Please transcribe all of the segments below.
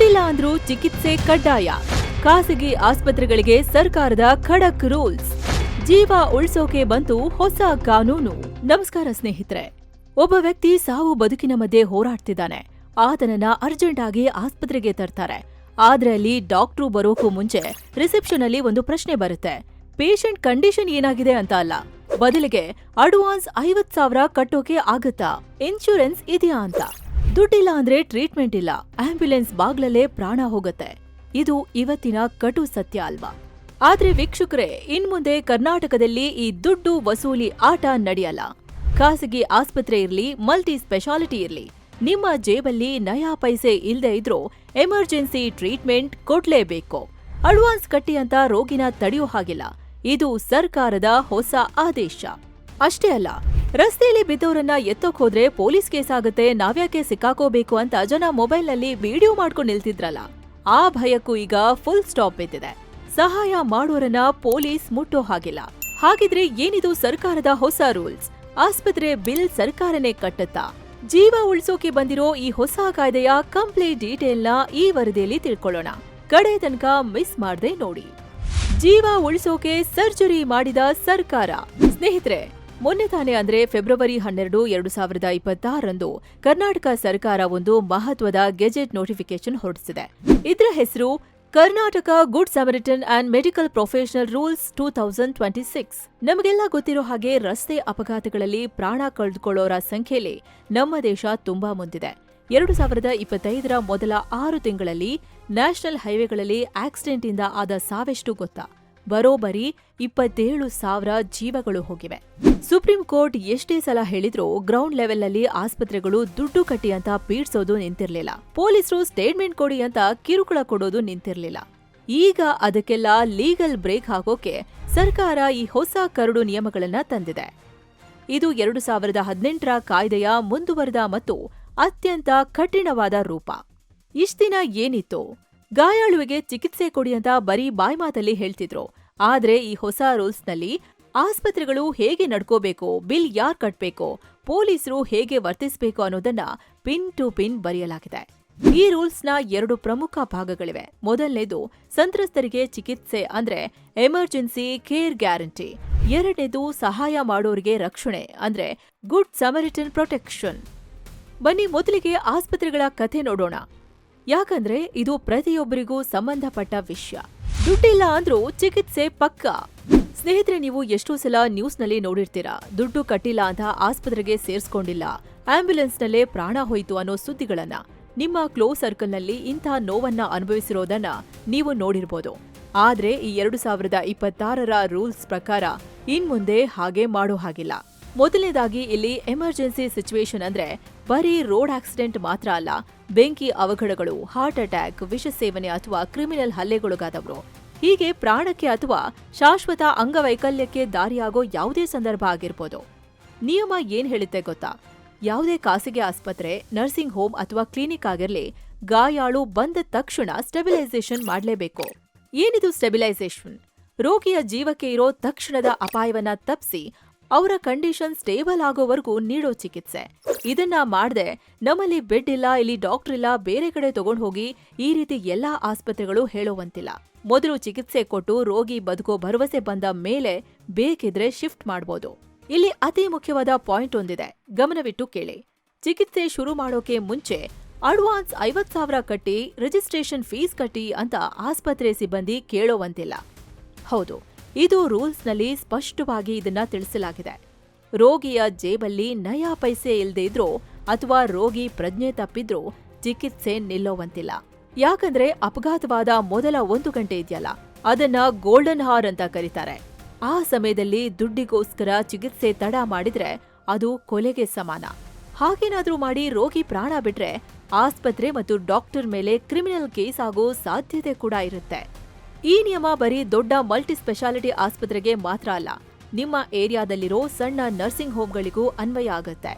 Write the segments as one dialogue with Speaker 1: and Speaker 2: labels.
Speaker 1: ದುಡ್ಡಿಲ್ಲ ಅಂದ್ರೂ ಚಿಕಿತ್ಸೆ ಕಡ್ಡಾಯ. ಖಾಸಗಿ ಆಸ್ಪತ್ರೆಗಳಿಗೆ ಸರ್ಕಾರದ ಖಡಕ್ ರೂಲ್ಸ್. ಜೀವ ಉಳಿಸೋಕೆ ಬಂತು ಹೊಸ ಕಾನೂನು. ನಮಸ್ಕಾರ ಸ್ನೇಹಿತರೆ. ಒಬ್ಬ ವ್ಯಕ್ತಿ ಸಾವು ಬದುಕಿನ ಮಧ್ಯೆ ಹೋರಾಡ್ತಿದ್ದಾನೆ. ಆತನನ್ನ ಅರ್ಜೆಂಟ್ ಆಗಿ ಆಸ್ಪತ್ರೆಗೆ ತರ್ತಾರೆ. ಆದ್ರೆ ಅಲ್ಲಿ ಡಾಕ್ಟ್ರು ಬರೋಕು ಮುಂಚೆ ರಿಸೆಪ್ಷನ್ ಅಲ್ಲಿ ಒಂದು ಪ್ರಶ್ನೆ ಬರುತ್ತೆ. ಪೇಷಂಟ್ ಕಂಡೀಷನ್ ಏನಾಗಿದೆ ಅಂತ ಅಲ್ಲ. ಬದಲಿಗೆ ಅಡ್ವಾನ್ಸ್ ಐವತ್ ಸಾವಿರ ಕಟ್ಟೋಕೆ ಆಗತ್ತಾ? ಇನ್ಶೂರೆನ್ಸ್ ಇದೆಯಾ ಅಂತ. ದುಡ್ಡಿಲ್ಲ ಅಂದ್ರೆ ಟ್ರೀಟ್ಮೆಂಟ್ ಇಲ್ಲ. ಆಂಬ್ಯುಲೆನ್ಸ್ ಬಾಗ್ಲಲ್ಲೇ ಪ್ರಾಣ ಹೋಗತ್ತೆ. ಇದು ಇವತ್ತಿನ ಕಟು ಸತ್ಯ ಅಲ್ವಾ? ಆದ್ರೆ ವೀಕ್ಷಕರೇ, ಇನ್ಮುಂದೆ ಕರ್ನಾಟಕದಲ್ಲಿ ಈ ದುಡ್ಡು ವಸೂಲಿ ಆಟ ನಡೆಯಲ್ಲ. ಖಾಸಗಿ ಆಸ್ಪತ್ರೆ ಇರ್ಲಿ ಮಲ್ಟಿ ಸ್ಪೆಷಾಲಿಟಿ ಇರ್ಲಿ. ನಿಮ್ಮ ಜೇಬಲ್ಲಿ ನಯಾ ಪೈಸೆ ಇಲ್ಲದೆ ಇದ್ರೂ ಎಮರ್ಜೆನ್ಸಿ ಟ್ರೀಟ್ಮೆಂಟ್ ಕೊಡ್ಲೇಬೇಕು. ಅಡ್ವಾನ್ಸ್ ಕಟ್ಟಿ ಅಂತ ರೋಗಿನ ತಡೆಯೋ ಹಾಗಿಲ್ಲ. ಇದು ಸರ್ಕಾರದ ಹೊಸ ಆದೇಶ. ಅಷ್ಟೇ ಅಲ್ಲ, ರಸ್ತೆಯಲ್ಲಿ ಬಿದ್ದವರನ್ನ ಎತ್ತೋಕ್ ಹೋದ್ರೆ ಪೊಲೀಸ್ ಕೇಸ್ ಆಗುತ್ತೆ, ನಾವ್ಯಾಕೆ ಸಿಕ್ಕಾಕೋಬೇಕು ಅಂತ ಜನ ಮೊಬೈಲ್ನಲ್ಲಿ ವಿಡಿಯೋ ಮಾಡ್ಕೊಂಡು ನಿಲ್ತಿದ್ರಲ್ಲ, ಆ ಭಯಕ್ಕೂ ಈಗ ಫುಲ್ ಸ್ಟಾಪ್ ಬಿದ್ದಿದೆ. ಸಹಾಯ ಮಾಡೋರನ್ನ ಪೊಲೀಸ್ ಮುಟ್ಟೋ ಹಾಗಿಲ್ಲ. ಹಾಗಿದ್ರೆ ಏನಿದು ಸರ್ಕಾರದ ಹೊಸ ರೂಲ್ಸ್ ಆಸ್ಪತ್ರೆ ಬಿಲ್ ಸರ್ಕಾರನೇ ಕಟ್ಟುತ್ತಾ? ಜೀವ ಉಳಿಸೋಕೆ ಬಂದಿರೋ ಈ ಹೊಸ ಕಾಯ್ದೆಯ ಕಂಪ್ಲೀಟ್ ಡೀಟೇಲ್ನ ಈ ವರದಿಯಲ್ಲಿ ತಿಳ್ಕೊಳ್ಳೋಣ. ಕಡೆ ತನಕ ಮಿಸ್ ಮಾಡದೆ ನೋಡಿ. ಜೀವ ಉಳಿಸೋಕೆ ಸರ್ಜರಿ ಮಾಡಿದ ಸರ್ಕಾರ. ಸ್ನೇಹಿತರೆ ಮೊನ್ನೆ ತಾನೇ ಅಂದರೆ ಫೆಬ್ರವರಿ ಹನ್ನೆರಡು, ಎರಡು ಸಾವಿರದ ಇಪ್ಪತ್ತಾರರಂದು ಕರ್ನಾಟಕ ಸರ್ಕಾರ ಒಂದು ಮಹತ್ವದ ಗೆಜೆಟ್ ನೋಟಿಫಿಕೇಶನ್ ಹೊರಡಿಸಿದೆ. ಇದರ ಹೆಸರು Karnataka good Samaritan and medical professional rules two thousand twenty six. ನಮಗೆಲ್ಲ ಗೊತ್ತಿರೋ ಹಾಗೆ ರಸ್ತೆ ಅಪಘಾತಗಳಲ್ಲಿ ಪ್ರಾಣ ಕಳೆದುಕೊಳ್ಳೋರ ಸಂಖ್ಯೆಯಲ್ಲಿ ನಮ್ಮ ದೇಶ ತುಂಬಾ ಮುಂದಿದೆ. ಎರಡು ಸಾವಿರದ ಇಪ್ಪತ್ತೈದರ ಮೊದಲ ಆರು ತಿಂಗಳಲ್ಲಿ ನ್ಯಾಷನಲ್ ಹೈವೇಗಳಲ್ಲಿ ಆಕ್ಸಿಡೆಂಟ್ ಇಂದ ಆದ ಸಾವೆಷ್ಟು ಗೊತ್ತಾ? ಬರೋಬ್ಬರಿ ಇಪ್ಪತ್ತೇಳು ಸಾವಿರ ಜೀವಗಳು ಹೋಗಿವೆ. ಸುಪ್ರೀಂ ಕೋರ್ಟ್ ಎಷ್ಟೇ ಸಲ ಹೇಳಿದ್ರೂ ಗ್ರೌಂಡ್ ಲೆವೆಲ್ ಅಲ್ಲಿ ಆಸ್ಪತ್ರೆಗಳು ದುಡ್ಡು ಕಟ್ಟಿ ಅಂತ ಪೀಡ್ಸೋದು ನಿಂತಿರ್ಲಿಲ್ಲ. ಪೊಲೀಸರು ಸ್ಟೇಟ್ಮೆಂಟ್ ಕೊಡಿ ಅಂತ ಕಿರುಕುಳ ಕೊಡೋದು ನಿಂತಿರ್ಲಿಲ್ಲ. ಈಗ ಅದಕ್ಕೆಲ್ಲ ಲೀಗಲ್ ಬ್ರೇಕ್ ಹಾಕೋಕೆ ಸರ್ಕಾರ ಈ ಹೊಸ ಕರಡು ನಿಯಮಗಳನ್ನ ತಂದಿದೆ. ಇದು ಎರಡು ಸಾವಿರದ ಹದಿನೆಂಟರ ಕಾಯ್ದೆಯ ಮುಂದುವರೆದ ಮತ್ತು ಅತ್ಯಂತ ಕಠಿಣವಾದ ರೂಪ. ಇಷ್ಟಿನ ಏನಿತ್ತು? ಗಾಯಾಳುವಿಗೆ ಚಿಕಿತ್ಸೆ ಕೊಡಿ ಅಂತ ಬರೀ ಬಾಯ್ಮಾತಲ್ಲಿ ಹೇಳ್ತಿದ್ರು. ಆದ್ರೆ ಈ ಹೊಸ ರೂಲ್ಸ್ನಲ್ಲಿ ಆಸ್ಪತ್ರೆಗಳು ಹೇಗೆ ನಡ್ಕೋಬೇಕು, ಬಿಲ್ ಯಾರ್ ಕಟ್ಬೇಕು, ಪೊಲೀಸರು ಹೇಗೆ ವರ್ತಿಸಬೇಕು ಅನ್ನೋದನ್ನ ಪಿನ್ ಟು ಪಿನ್ ಬರೆಯಲಾಗಿದೆ. ಈ ರೂಲ್ಸ್ನ ಎರಡು ಪ್ರಮುಖ ಭಾಗಗಳಿವೆ. ಮೊದಲನೇದು ಸಂತ್ರಸ್ತರಿಗೆ ಚಿಕಿತ್ಸೆ ಅಂದ್ರೆ ಎಮರ್ಜೆನ್ಸಿ ಕೇರ್ ಗ್ಯಾರಂಟಿ. ಎರಡನೇದು ಸಹಾಯ ಮಾಡೋರಿಗೆ ರಕ್ಷಣೆ ಅಂದ್ರೆ ಗುಡ್ ಸಮರಿಟನ್ ಪ್ರೊಟೆಕ್ಷನ್. ಬನ್ನಿ ಮೊದಲಿಗೆ ಆಸ್ಪತ್ರೆಗಳ ಕಥೆ ನೋಡೋಣ. ಯಾಕಂದ್ರೆ ಇದು ಪ್ರತಿಯೊಬ್ಬರಿಗೂ ಸಂಬಂಧಪಟ್ಟ ವಿಷಯ. ದುಡ್ಡಿಲ್ಲ ಅಂದ್ರೂ ಚಿಕಿತ್ಸೆ ಪಕ್ಕ. ಸ್ನೇಹಿತರೆ, ನೀವು ಎಷ್ಟೋ ಸಲ ನ್ಯೂಸ್ನಲ್ಲಿ ನೋಡಿರ್ತೀರಾ, ದುಡ್ಡು ಕಟ್ಟಿಲ್ಲ ಅಂತ ಆಸ್ಪತ್ರೆಗೆ ಸೇರ್ಸ್ಕೊಂಡಿಲ್ಲ. ಆಂಬ್ಯುಲೆನ್ಸ್ನಲ್ಲೇ ಪ್ರಾಣ ಹೋಯ್ತು ಅನ್ನೋ ಸುದ್ದಿಗಳನ್ನ. ನಿಮ್ಮ ಕ್ಲೋಸ್ ಸರ್ಕಲ್ನಲ್ಲಿ ಇಂಥ ನೋವನ್ನ ಅನುಭವಿಸಿರೋದನ್ನ ನೀವು ನೋಡಿರ್ಬೋದು. ಆದ್ರೆ ಈ ಎರಡು ಸಾವಿರದ ಇಪ್ಪತ್ತಾರರ ರೂಲ್ಸ್ ಪ್ರಕಾರ ಇನ್ಮುಂದೆ ಹಾಗೆ ಮಾಡೋ ಹಾಗಿಲ್ಲ. ಮೊದಲನೇದಾಗಿ ಇಲ್ಲಿ ಎಮರ್ಜೆನ್ಸಿ ಸಿಚುವೇಶನ್ ಅಂದ್ರೆ ಬರೀ ರೋಡ್ ಆಕ್ಸಿಡೆಂಟ್ ಮಾತ್ರ ಅಲ್ಲ, ಬೆಂಕಿ ಅವಘಡಗಳು ಹಾರ್ಟ್ ಅಟ್ಯಾಕ್ ವಿಷ ಸೇವನೆ ಅಥವಾ ಕ್ರಿಮಿನಲ್ ಹಲ್ಲೆಗೊಳಗಾದವರು. ಹೀಗೆ ಪ್ರಾಣಕ್ಕೆ ಅಥವಾ ಶಾಶ್ವತ ಅಂಗವೈಕಲ್ಯಕ್ಕೆ ದಾರಿಯಾಗೋ ಯಾವುದೇ ಸಂದರ್ಭ ಆಗಿರ್ಬೋದು. ನಿಯಮ ಏನ್ ಹೇಳುತ್ತೆ ಗೊತ್ತಾ? ಯಾವುದೇ ಖಾಸಗಿ ಆಸ್ಪತ್ರೆ ನರ್ಸಿಂಗ್ ಹೋಮ್ ಅಥವಾ ಕ್ಲಿನಿಕ್ ಆಗಿರಲಿ, ಗಾಯಾಳು ಬಂದ ತಕ್ಷಣ ಸ್ಟೆಬಿಲೈಸೇಷನ್ ಮಾಡಲೇಬೇಕು. ಏನಿದು ಸ್ಟೆಬಿಲೈಸೇಷನ್ ರೋಗಿಯ ಜೀವಕ್ಕೆ ಇರೋ ತಕ್ಷಣದ ಅಪಾಯವನ್ನ ತಪ್ಪಿಸಿ ಅವರ ಕಂಡೀಷನ್ ಸ್ಟೇಬಲ್ ಆಗೋವರೆಗೂ ನೀಡೋ ಚಿಕಿತ್ಸೆ. ಇದನ್ನ ಮಾಡದೆ ನಮ್ಮಲ್ಲಿ ಬೆಡ್ ಇಲ್ಲ, ಇಲ್ಲಿ ಡಾಕ್ಟರ್ ಇಲ್ಲ, ಬೇರೆ ಕಡೆ ತಗೊಂಡು ಹೋಗಿ ಈ ರೀತಿ ಎಲ್ಲಾ ಆಸ್ಪತ್ರೆಗಳು ಹೇಳೋವಂತಿಲ್ಲ. ಮೊದಲು ಚಿಕಿತ್ಸೆ ಕೊಟ್ಟು ರೋಗಿ ಬದುಕೋ ಭರವಸೆ ಬಂದ ಮೇಲೆ ಬೇಕಿದ್ರೆ ಶಿಫ್ಟ್ ಮಾಡಬಹುದು ಇಲ್ಲಿ ಅತಿ ಮುಖ್ಯವಾದ ಪಾಯಿಂಟ್ ಒಂದಿದೆ, ಗಮನವಿಟ್ಟು ಕೇಳಿ. ಚಿಕಿತ್ಸೆ ಶುರು ಮಾಡೋಕೆ ಮುಂಚೆ ಅಡ್ವಾನ್ಸ್ ಐವತ್ ಸಾವಿರ ಕಟ್ಟಿ ರಿಜಿಸ್ಟ್ರೇಷನ್ ಫೀಸ್ ಕಟ್ಟಿ ಅಂತ ಆಸ್ಪತ್ರೆ ಸಿಬ್ಬಂದಿ ಕೇಳೋವಂತಿಲ್ಲ. ಹೌದು ಇದು ರೂಲ್ಸ್ನಲ್ಲಿ ಸ್ಪಷ್ಟವಾಗಿ ಇದನ್ನ ತಿಳಿಸಲಾಗಿದೆ. ರೋಗಿಯ ಜೇಬಲ್ಲಿ ನಯಾ ಪೈಸೆ ಇಲ್ದೇ ಇದ್ರೂ ಅಥವಾ ರೋಗಿ ಪ್ರಜ್ಞೆ ತಪ್ಪಿದ್ರೂ ಚಿಕಿತ್ಸೆ ನಿಲ್ಲೋವಂತಿಲ್ಲ. ಯಾಕಂದ್ರೆ ಅಪಘಾತವಾದ ಮೊದಲ ಒಂದು ಗಂಟೆ ಇದೆಯಲ್ಲ, ಅದನ್ನ ಗೋಲ್ಡನ್ ಹಾರ್ ಅಂತ ಕರೀತಾರೆ. ಆ ಸಮಯದಲ್ಲಿ ದುಡ್ಡಿಗೋಸ್ಕರ ಚಿಕಿತ್ಸೆ ತಡ ಮಾಡಿದ್ರೆ ಅದು ಕೊಲೆಗೆ ಸಮಾನ. ಹಾಗೇನಾದ್ರೂ ಮಾಡಿ ರೋಗಿ ಪ್ರಾಣ ಬಿಟ್ರೆ ಆಸ್ಪತ್ರೆ ಮತ್ತು ಡಾಕ್ಟರ್ ಮೇಲೆ ಕ್ರಿಮಿನಲ್ ಕೇಸ್ ಆಗೋ ಸಾಧ್ಯತೆ ಕೂಡ ಇರುತ್ತೆ. ಈ ನಿಯಮ ಬರೀ ದೊಡ್ಡ ಮಲ್ಟಿ ಸ್ಪೆಷಾಲಿಟಿ ಆಸ್ಪತ್ರೆಗೆ ಮಾತ್ರ ಅಲ್ಲ, ನಿಮ್ಮ ಏರಿಯಾದಲ್ಲಿರೋ ಸಣ್ಣ ನರ್ಸಿಂಗ್ ಹೋಮ್ಗಳಿಗೂ ಅನ್ವಯ ಆಗುತ್ತೆ.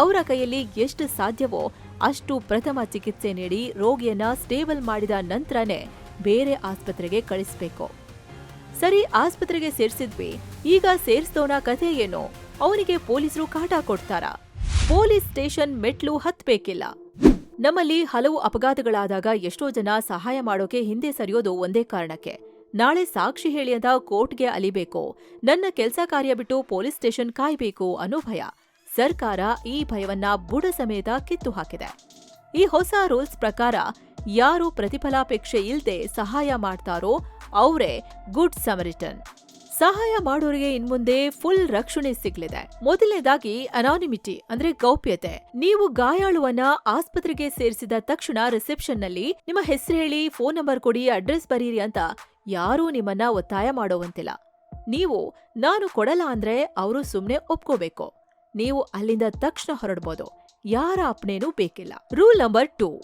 Speaker 1: ಅವರ ಕೈಯಲ್ಲಿ ಎಷ್ಟು ಸಾಧ್ಯವೋ ಅಷ್ಟು ಪ್ರಥಮ ಚಿಕಿತ್ಸೆ ನೀಡಿ ರೋಗಿಯನ್ನ ಸ್ಟೇಬಲ್ ಮಾಡಿದ ನಂತರನೇ ಬೇರೆ ಆಸ್ಪತ್ರೆಗೆ ಕಳಿಸ್ಬೇಕು. ಸರಿ, ಆಸ್ಪತ್ರೆಗೆ ಸೇರಿಸಿದ್ವಿ, ಈಗ ಸೇರಿಸೋಣ ಕಥೆ ಏನು? ಅವನಿಗೆ ಪೊಲೀಸರು ಕಾಟ ಕೊಡ್ತಾರಾ? ಪೊಲೀಸ್ ಸ್ಟೇಷನ್ ಮೆಟ್ಲು ಹತ್ಬೇಕಿಲ್ಲ. ನಮ್ಮಲ್ಲಿ ಹಲವು ಅಪಘಾತಗಳಾದಾಗ ಎಷ್ಟೋ ಜನ ಸಹಾಯ ಮಾಡೋಕೆ ಹಿಂದೆ ಸರಿಯೋದು ಒಂದೇ ಕಾರಣಕ್ಕೆ. ನಾಳೆ ಸಾಕ್ಷಿ ಹೇಳಿಯದ ಕೋರ್ಟ್ಗೆ ಅಲಿಬೇಕು. ನನ್ನ ಕೆಲಸ ಕಾರ್ಯ ಬಿಟ್ಟು ಪೊಲೀಸ್ ಸ್ಟೇಷನ್ ಕಾಯ್ಬೇಕು ಅನ್ನೋ ಭಯ. ಸರ್ಕಾರ ಈ ಭಯವನ್ನ ಬುಡ ಸಮೇತ ಕಿತ್ತು ಹಾಕಿದೆ. ಈ ಹೊಸ ರೂಲ್ಸ್ ಪ್ರಕಾರ ಯಾರು ಪ್ರತಿಫಲಾಪೇಕ್ಷೆ ಇಲ್ಲದೆ ಸಹಾಯ ಮಾಡ್ತಾರೋ ಅವರೇ ಗುಡ್ ಸಮರಿಟನ್. ಸಹಾಯ ಮಾಡೋರಿಗೆ ಇನ್ಮುಂದೆ ಫುಲ್ ರಕ್ಷಣೆ ಸಿಗ್ಲಿದೆ. ಮೊದಲನೇದಾಗಿ ಅನಾನಿಮಿಟಿ ಅಂದ್ರೆ ಗೌಪ್ಯತೆ. ನೀವು ಗಾಯಾಳುವನ್ನ ಆಸ್ಪತ್ರೆಗೆ ಸೇರಿಸಿದ ತಕ್ಷಣ ರಿಸೆಪ್ಷನ್ನಲ್ಲಿ ನಿಮ್ಮ ಹೆಸರು ಹೇಳಿ ಫೋನ್ ನಂಬರ್ ಕೊಡಿ ಅಡ್ರೆಸ್ ಬರೀರಿ ಅಂತ ಯಾರೂ ನಿಮ್ಮನ್ನ ಒತ್ತಾಯ ಮಾಡೋವಂತಿಲ್ಲ. ನೀವು ನಾನು ಕೊಡಲ್ಲ ಅಂದ್ರೆ ಅವರು ಸುಮ್ನೆ ಒಪ್ಕೋಬೇಕು. ನೀವು ಅಲ್ಲಿಂದ ತಕ್ಷಣ ಹೊರಡ್ಬೋದು. ಯಾರ ಅಪ್ನೇನೂ ಬೇಕಿಲ್ಲ. Rule number two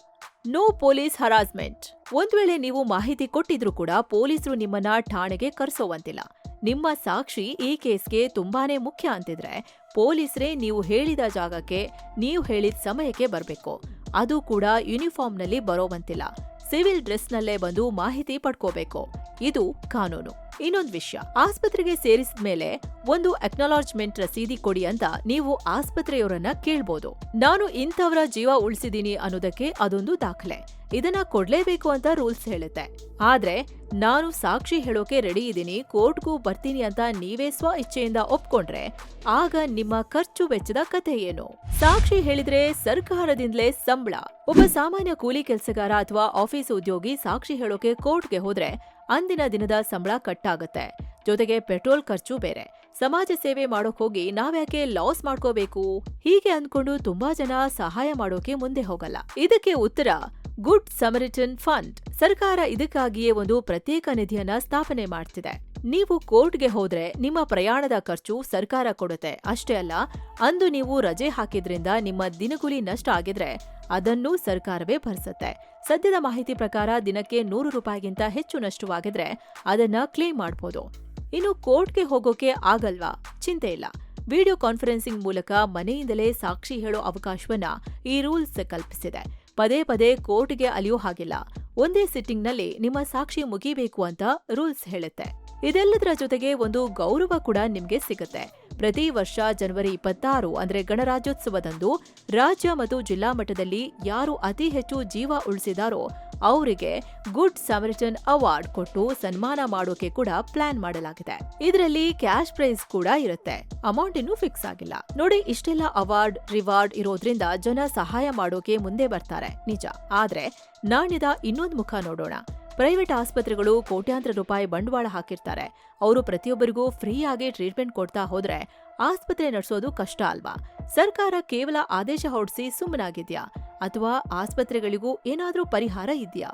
Speaker 1: no police harassment ಒಂದ್ ವೇಳೆ ನೀವು ಮಾಹಿತಿ ಕೊಟ್ಟಿದ್ರು ಕೂಡ ಪೊಲೀಸರು ನಿಮ್ಮನ್ನ ಠಾಣೆಗೆ ಕರೆಸೋವಂತಿಲ್ಲ. ನಿಮ್ಮ ಸಾಕ್ಷಿ ಈ ಕೇಸ್ಗೆ ತುಂಬಾನೇ ಮುಖ್ಯ ಅಂತಿದ್ರೆ, ಪೊಲೀಸರೇ ನೀವು ಹೇಳಿದ ಜಾಗಕ್ಕೆ ನೀವು ಹೇಳಿದ ಸಮಯಕ್ಕೆ ಬರಬೇಕು. ಅದು ಕೂಡ ಯೂನಿಫಾರ್ಮ್ನಲ್ಲಿ ಬರೋವಂತಿಲ್ಲ. ಸಿವಿಲ್ ಡ್ರೆಸ್ನಲ್ಲೇ ಬಂದು ಮಾಹಿತಿ ಪಡ್ಕೋಬೇಕು. ಇದು ಕಾನೂನು. ಇನ್ನೊಂದ್ ವಿಷಯ. ಆಸ್ಪತ್ರೆಗೆ ಸೇರಿಸಿದ ಮೇಲೆ ಒಂದು ಅಕ್ನಾಲಜ್ಮೆಂಟ್ ರಸೀದಿ ಕೊಡಿ ಅಂತ ನೀವು ಆಸ್ಪತ್ರೆಯವರನ್ನ ಕೇಳ್ಬೋದು. ನಾನು ಇಂಥವರ ಜೀವ ಉಳಿಸಿದೀನಿ ಅನ್ನೋದಕ್ಕೆ ಅದೊಂದು ದಾಖಲೆ. ಇದನ್ನ ಕೊಡ್ಲೇಬೇಕು ಅಂತ ರೂಲ್ಸ್ ಹೇಳುತ್ತೆ. ಆದ್ರೆ ನಾನು ಸಾಕ್ಷಿ ಹೇಳೋಕೆ ರೆಡಿ ಇದ್ದೀನಿ ಕೋರ್ಟ್ಗೂ ಬರ್ತೀನಿ ಅಂತ ನೀವೇ ಸ್ವ ಇಚ್ಛೆಯಿಂದ ಒಪ್ಕೊಂಡ್ರೆ ಆಗ ನಿಮ್ಮ ಖರ್ಚು ವೆಚ್ಚದ ಕಥೆ ಏನು? ಸಾಕ್ಷಿ ಹೇಳಿದ್ರೆ ಸರ್ಕಾರದಿಂದಲೇ ಸಂಬಳ. ಒಬ್ಬ ಸಾಮಾನ್ಯ ಕೂಲಿ ಕೆಲಸಗಾರ ಅಥವಾ ಆಫೀಸ್ ಉದ್ಯೋಗಿ ಸಾಕ್ಷಿ ಹೇಳೋಕೆ ಕೋರ್ಟ್ಗೆ ಹೋದ್ರೆ ಅಂದಿನ ದಿನದ ಸಂಬಳ ಕಟ್ಟಾಗತ್ತೆ. ಜೊತೆಗೆ ಪೆಟ್ರೋಲ್ ಖರ್ಚು ಬೇರೆ. ಸಮಾಜ ಸೇವೆ ಮಾಡೋಕ್ ಹೋಗಿ ನಾವ್ಯಾಕೆ ಲಾಸ್ ಮಾಡ್ಕೋಬೇಕು? ಹೀಗೆ ಅಂದ್ಕೊಂಡು ತುಂಬಾ ಜನ ಸಹಾಯ ಮಾಡೋಕೆ ಮುಂದೆ ಹೋಗಲ್ಲ. ಇದಕ್ಕೆ ಉತ್ತರ, ಗುಡ್ ಸಮರಿಟನ್ ಫಂಡ್. ಸರ್ಕಾರ ಇದಕ್ಕಾಗಿಯೇ ಒಂದು ಪ್ರತ್ಯೇಕ ನಿಧಿಯನ್ನ ಸ್ಥಾಪನೆ ಮಾಡ್ತಿದೆ. ನೀವು ಕೋರ್ಟ್ಗೆ ಹೋದ್ರೆ ನಿಮ್ಮ ಪ್ರಯಾಣದ ಖರ್ಚು ಸರ್ಕಾರ ಕೊಡುತ್ತೆ. ಅಷ್ಟೇ ಅಲ್ಲ, ಅಂದು ನೀವು ರಜೆ ಹಾಕಿದ್ರಿಂದ ನಿಮ್ಮ ದಿನಗೂಲಿ ನಷ್ಟ ಆಗಿದ್ರೆ ಅದನ್ನೂ ಸರ್ಕಾರವೇ ಭರಿಸುತ್ತೆ. ಸದ್ಯದ ಮಾಹಿತಿ ಪ್ರಕಾರ ದಿನಕ್ಕೆ ನೂರು ರೂಪಾಯಿಗಿಂತ ಹೆಚ್ಚು ನಷ್ಟವಾಗಿದ್ರೆ ಅದನ್ನ ಕ್ಲೇಮ್ ಮಾಡಬಹುದು ಇನ್ನು ಕೋರ್ಟ್ಗೆ ಹೋಗೋಕೆ ಆಗಲ್ವಾ? ಚಿಂತೆ ಇಲ್ಲ. ವಿಡಿಯೋ ಕಾನ್ಫರೆನ್ಸಿಂಗ್ ಮೂಲಕ ಮನೆಯಿಂದಲೇ ಸಾಕ್ಷಿ ಹೇಳೋ ಅವಕಾಶವನ್ನ ಈ ರೂಲ್ಸ್ ಕಲ್ಪಿಸಿದೆ. ಪದೇ ಪದೇ ಕೋರ್ಟ್ಗೆ ಅಲಿಯೋ ಹಾಗಿಲ್ಲ. ಒಂದೇ ಸಿಟ್ಟಿಂಗ್ನಲ್ಲಿ ನಿಮ್ಮ ಸಾಕ್ಷಿ ಮುಗಿಬೇಕು ಅಂತ ರೂಲ್ಸ್ ಹೇಳುತ್ತೆ. ಇದೆಲ್ಲದರ ಜೊತೆಗೆ ಒಂದು ಗೌರವ ಕೂಡ ನಿಮ್ಗೆ ಸಿಗುತ್ತೆ. ಪ್ರತಿ ವರ್ಷ ಜನವರಿ ಇಪ್ಪತ್ತಾರು ಅಂದ್ರೆ ಗಣರಾಜ್ಯೋತ್ಸವದಂದು ರಾಜ್ಯ ಮತ್ತು ಜಿಲ್ಲಾ ಮಟ್ಟದಲ್ಲಿ ಯಾರು ಅತಿ ಹೆಚ್ಚು ಜೀವ ಉಳಿಸಿದಾರೋ ಅವರಿಗೆ ಗುಡ್ ಸಮರಿಟನ್ ಅವಾರ್ಡ್ ಕೊಟ್ಟು ಸನ್ಮಾನ ಮಾಡೋಕೆ ಕೂಡ ಪ್ಲಾನ್ ಮಾಡಲಾಗಿದೆ. ಇದರಲ್ಲಿ ಕ್ಯಾಶ್ ಪ್ರೈಸ್ ಕೂಡ ಇರುತ್ತೆ. ಅಮೌಂಟ್ ಇನ್ನೂ ಫಿಕ್ಸ್ ಆಗಿಲ್ಲ. ನೋಡಿ, ಇಷ್ಟೆಲ್ಲ ಅವಾರ್ಡ್, ರಿವಾರ್ಡ್ ಇರೋದ್ರಿಂದ ಜನ ಸಹಾಯ ಮಾಡೋಕೆ ಮುಂದೆ ಬರ್ತಾರೆ. ನಿಜ. ಆದ್ರೆ ನಾಣ್ಯದ ಇನ್ನೊಂದು ಮುಖ ನೋಡೋಣ. ಪ್ರೈವೇಟ್ ಆಸ್ಪತ್ರೆಗಳು ಕೋಟ್ಯಾಂತರ ರೂಪಾಯಿ ಬಂಡವಾಳ ಹಾಕಿರ್ತಾರೆ. ಅವರು ಪ್ರತಿಯೊಬ್ಬರಿಗೂ ಫ್ರೀ ಆಗಿ ಟ್ರೀಟ್ಮೆಂಟ್ ಕೊಡ್ತಾ ಹೋದ್ರೆ ಆಸ್ಪತ್ರೆ ನಡೆಸೋದು ಕಷ್ಟ ಅಲ್ವಾ? ಸರ್ಕಾರ ಕೇವಲ ಆದೇಶ ಹೊರಡಿಸಿ ಸುಮ್ಮನಾಗಿದ್ಯಾ? ಅಥವಾ ಆಸ್ಪತ್ರೆಗಳಿಗೂ ಏನಾದ್ರೂ ಪರಿಹಾರ ಇದೆಯಾ?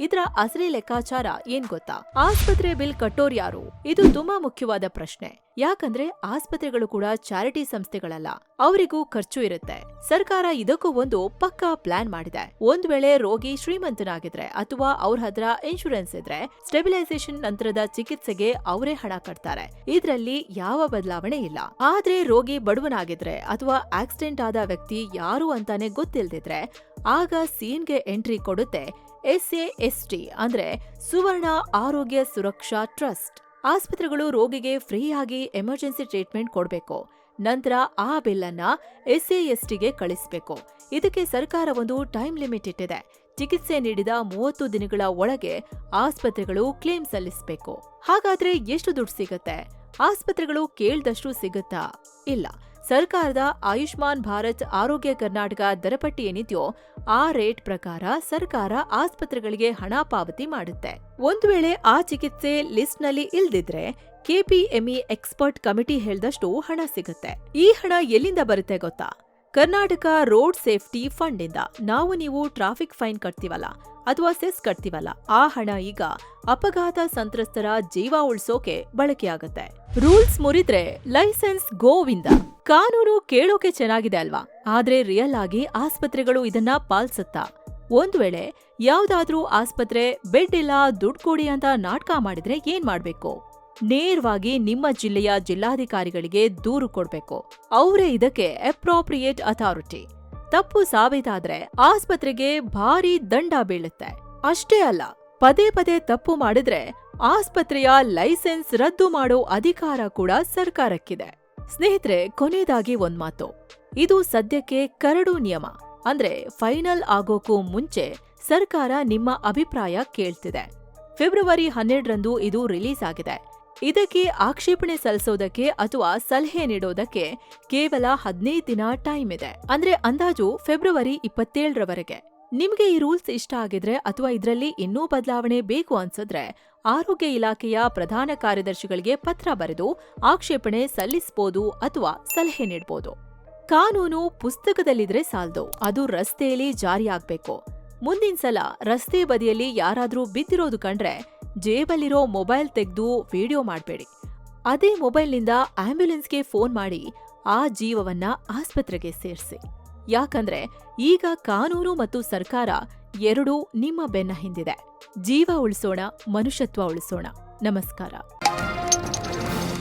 Speaker 1: ಇದರ ಅಸಲಿ ಲೆಕ್ಕಾಚಾರ ಏನ್ ಗೊತ್ತಾ? ಆಸ್ಪತ್ರೆ ಬಿಲ್ ಕಟ್ಟೋರ್ ಯಾರು? ಇದು ತುಂಬಾ ಮುಖ್ಯವಾದ ಪ್ರಶ್ನೆ. ಯಾಕಂದ್ರೆ ಆಸ್ಪತ್ರೆಗಳು ಕೂಡ ಚಾರಿಟಿ ಸಂಸ್ಥೆಗಳಲ್ಲ, ಅವರಿಗೂ ಖರ್ಚು ಇರುತ್ತೆ. ಸರ್ಕಾರ ಇದಕ್ಕೂ ಒಂದು ಪಕ್ಕಾ ಪ್ಲಾನ್ ಮಾಡಿದೆ. ಒಂದ್ ವೇಳೆ ರೋಗಿ ಶ್ರೀಮಂತನಾಗಿದ್ರೆ ಅಥವಾ ಅವ್ರ ಹತ್ರ ಇನ್ಶೂರೆನ್ಸ್ ಇದ್ರೆ, ಸ್ಟೆಬಿಲೈಸೇಷನ್ ನಂತರದ ಚಿಕಿತ್ಸೆಗೆ ಅವರೇ ಹಣ ಕಟ್ತಾರೆ. ಇದ್ರಲ್ಲಿ ಯಾವ ಬದಲಾವಣೆ ಇಲ್ಲ. ಆದ್ರೆ ರೋಗಿ ಬಡವನಾಗಿದ್ರೆ ಅಥವಾ ಆಕ್ಸಿಡೆಂಟ್ ಆದ ವ್ಯಕ್ತಿ ಯಾರು ಅಂತಾನೆ ಗೊತ್ತಿಲ್ದಿದ್ರೆ, ಆಗ ಸೀನ್ಗೆ ಎಂಟ್ರಿ ಕೊಡುತ್ತೆ ಎಸ್ ಎ ಎಸ್ ಟಿ ಅಂದ್ರೆ ಸುವರ್ಣ ಆರೋಗ್ಯ ಸುರಕ್ಷಾ ಟ್ರಸ್ಟ್. ಆಸ್ಪತ್ರೆಗಳು ರೋಗಿಗೆ ಫ್ರೀ ಆಗಿ ಎಮರ್ಜೆನ್ಸಿ ಟ್ರೀಟ್ಮೆಂಟ್ ಕೊಡಬೇಕು. ನಂತರ ಆ ಬಿಲ್ ಅನ್ನ ಎಸ್ ಎ ಎಸ್ ಟಿಗೆ ಕಳಿಸಬೇಕು. ಇದಕ್ಕೆ ಸರ್ಕಾರ ಒಂದು ಟೈಮ್ ಲಿಮಿಟ್ ಇಟ್ಟಿದೆ. ಚಿಕಿತ್ಸೆ ನೀಡಿದ ಮೂವತ್ತು ದಿನಗಳ ಒಳಗೆ ಆಸ್ಪತ್ರೆಗಳು ಕ್ಲೇಮ್ ಸಲ್ಲಿಸಬೇಕು. ಹಾಗಾದ್ರೆ ಎಷ್ಟು ದುಡ್ಡು ಸಿಗುತ್ತೆ? ಆಸ್ಪತ್ರೆಗಳು ಕೇಳ್ದಷ್ಟು ಸಿಗುತ್ತಾ? ಇಲ್ಲ. ಸರ್ಕಾರದ ಆಯುಷ್ಮಾನ್ ಭಾರತ್ ಆರೋಗ್ಯ ಕರ್ನಾಟಕ ದರಪಟ್ಟಿ ಏನಿದೆಯೋ, ಆ ರೇಟ್ ಪ್ರಕಾರ ಸರ್ಕಾರ ಆಸ್ಪತ್ರೆಗಳಿಗೆ ಹಣ ಪಾವತಿ ಮಾಡುತ್ತೆ. ಒಂದು ವೇಳೆ ಆ ಚಿಕಿತ್ಸೆ ಲಿಸ್ಟ್ನಲ್ಲಿ ಇಲ್ದಿದ್ರೆ ಕೆಪಿಎಂಇ ಎಕ್ಸ್ಪರ್ಟ್ ಕಮಿಟಿ ಹೇಳ್ದಷ್ಟು ಹಣ ಸಿಗುತ್ತೆ. ಈ ಹಣ ಎಲ್ಲಿಂದ ಬರುತ್ತೆ ಗೊತ್ತಾ? ಕರ್ನಾಟಕ ರೋಡ್ ಸೇಫ್ಟಿ ಫಂಡ್ ಇಂದ ನಾವು ನೀವು ಟ್ರಾಫಿಕ್ ಫೈನ್ ಕಟ್ತೀವಲ್ಲ ಅಥವಾ ಸೆಸ್ ಕಟ್ತೀವಲ್ಲ, ಆ ಹಣ ಈಗ ಅಪಘಾತ ಸಂತ್ರಸ್ತರ ಜೀವ ಉಳಿಸೋಕೆ ಬಳಕೆಯಾಗತ್ತೆ. ರೂಲ್ಸ್ ಮುರಿದ್ರೆ ಲೈಸೆನ್ಸ್ ಗೋವಿಂದ. ಕಾನೂನು ಕೇಳೋಕೆ ಚೆನ್ನಾಗಿದೆ ಅಲ್ವಾ? ಆದ್ರೆ ರಿಯಲ್ ಆಗಿ ಆಸ್ಪತ್ರೆಗಳು ಇದನ್ನ ಪಾಲಿಸುತ್ತಾ? ಒಂದ್ ವೇಳೆ ಯಾವ್ದಾದ್ರೂ ಆಸ್ಪತ್ರೆ ಬೆಡ್ ಇಲ್ಲ, ದುಡ್ಡು ಕೊಡಿ ಅಂತ ನಾಟಕ ಮಾಡಿದ್ರೆ ಏನ್ ಮಾಡ್ಬೇಕು? ನೇರವಾಗಿ ನಿಮ್ಮ ಜಿಲ್ಲೆಯ ಜಿಲ್ಲಾಧಿಕಾರಿಗಳಿಗೆ ದೂರು ಕೊಡಬೇಕು. ಅವರೇ ಇದಕ್ಕೆ ಅಪ್ರೋಪ್ರಿಯೇಟ್ ಅಥಾರಿಟಿ ತಪ್ಪು ಸಾಬೀತಾದ್ರೆ ಆಸ್ಪತ್ರೆಗೆ ಭಾರಿ ದಂಡ ಬೀಳುತ್ತೆ. ಅಷ್ಟೇ ಅಲ್ಲ, ಪದೇ ಪದೇ ತಪ್ಪು ಮಾಡಿದ್ರೆ ಆಸ್ಪತ್ರೆಯ ಲೈಸೆನ್ಸ್ ರದ್ದು ಮಾಡೋ ಅಧಿಕಾರ ಕೂಡ ಸರ್ಕಾರಕ್ಕಿದೆ. ಸ್ನೇಹಿತರೆ, ಕೊನೆಯದಾಗಿ ಒಂದ್ ಮಾತು. ಇದು ಸದ್ಯಕ್ಕೆ ಕರಡು ನಿಯಮ. ಅಂದ್ರೆ ಫೈನಲ್ ಆಗೋಕ್ಕೂ ಮುಂಚೆ ಸರ್ಕಾರ ನಿಮ್ಮ ಅಭಿಪ್ರಾಯ ಕೇಳ್ತಿದೆ. ಫೆಬ್ರವರಿ ಹನ್ನೆರಡರಂದು ಇದು ರಿಲೀಸ್ ಆಗಿದೆ. ಇದಕ್ಕೆ ಆಕ್ಷೇಪಣೆ ಸಲ್ಲಿಸೋದಕ್ಕೆ ಅಥವಾ ಸಲಹೆ ನೀಡೋದಕ್ಕೆ ಕೇವಲ ಹದಿನೈದು ದಿನ ಟೈಮ್ ಇದೆ. ಅಂದ್ರೆ ಅಂದಾಜು ಫೆಬ್ರವರಿ ಇಪ್ಪತ್ತೇಳರವರೆಗೆ. ನಿಮ್ಗೆ ಈ ರೂಲ್ಸ್ ಇಷ್ಟ ಆಗಿದ್ರೆ ಅಥವಾ ಇದರಲ್ಲಿ ಇನ್ನೂ ಬದಲಾವಣೆ ಬೇಕು ಅನ್ಸಿದ್ರೆ ಆರೋಗ್ಯ ಇಲಾಖೆಯ ಪ್ರಧಾನ ಕಾರ್ಯದರ್ಶಿಗಳಿಗೆ ಪತ್ರ ಬರೆದು ಆಕ್ಷೇಪಣೆ ಸಲ್ಲಿಸಬಹುದು ಅಥವಾ ಸಲಹೆ ನೀಡಬಹುದು ಕಾನೂನು ಪುಸ್ತಕದಲ್ಲಿದ್ರೆ ಸಾಲದು. ಅದು ರಸ್ತೆಯಲ್ಲಿ ಜಾರಿಯಾಗಬೇಕು. ಮುಂದಿನ ಸಲ ರಸ್ತೆ ಬದಿಯಲ್ಲಿ ಯಾರಾದರೂ ಬಿದ್ದಿರೋದು ಕಂಡ್ರೆ ಜೇಬಲ್ಲಿರೋ ಮೊಬೈಲ್ ತೆಗೆದು ವಿಡಿಯೋ ಮಾಡಬೇಡಿ. ಅದೇ ಮೊಬೈಲ್ನಿಂದ ಆಂಬ್ಯುಲೆನ್ಸ್ಗೆ ಫೋನ್ ಮಾಡಿ ಆ ಜೀವವನ್ನ ಆಸ್ಪತ್ರೆಗೆ ಸೇರಿಸಿ. ಯಾಕಂದ್ರೆ ಈಗ ಕಾನೂನು ಮತ್ತು ಸರ್ಕಾರ ಎರಡೂ ನಿಮ್ಮ ಬೆನ್ನ ಹಿಂದಿದೆ. ಜೀವ ಉಳಿಸೋಣ, ಮನುಷ್ಯತ್ವ ಉಳಿಸೋಣ. ನಮಸ್ಕಾರ.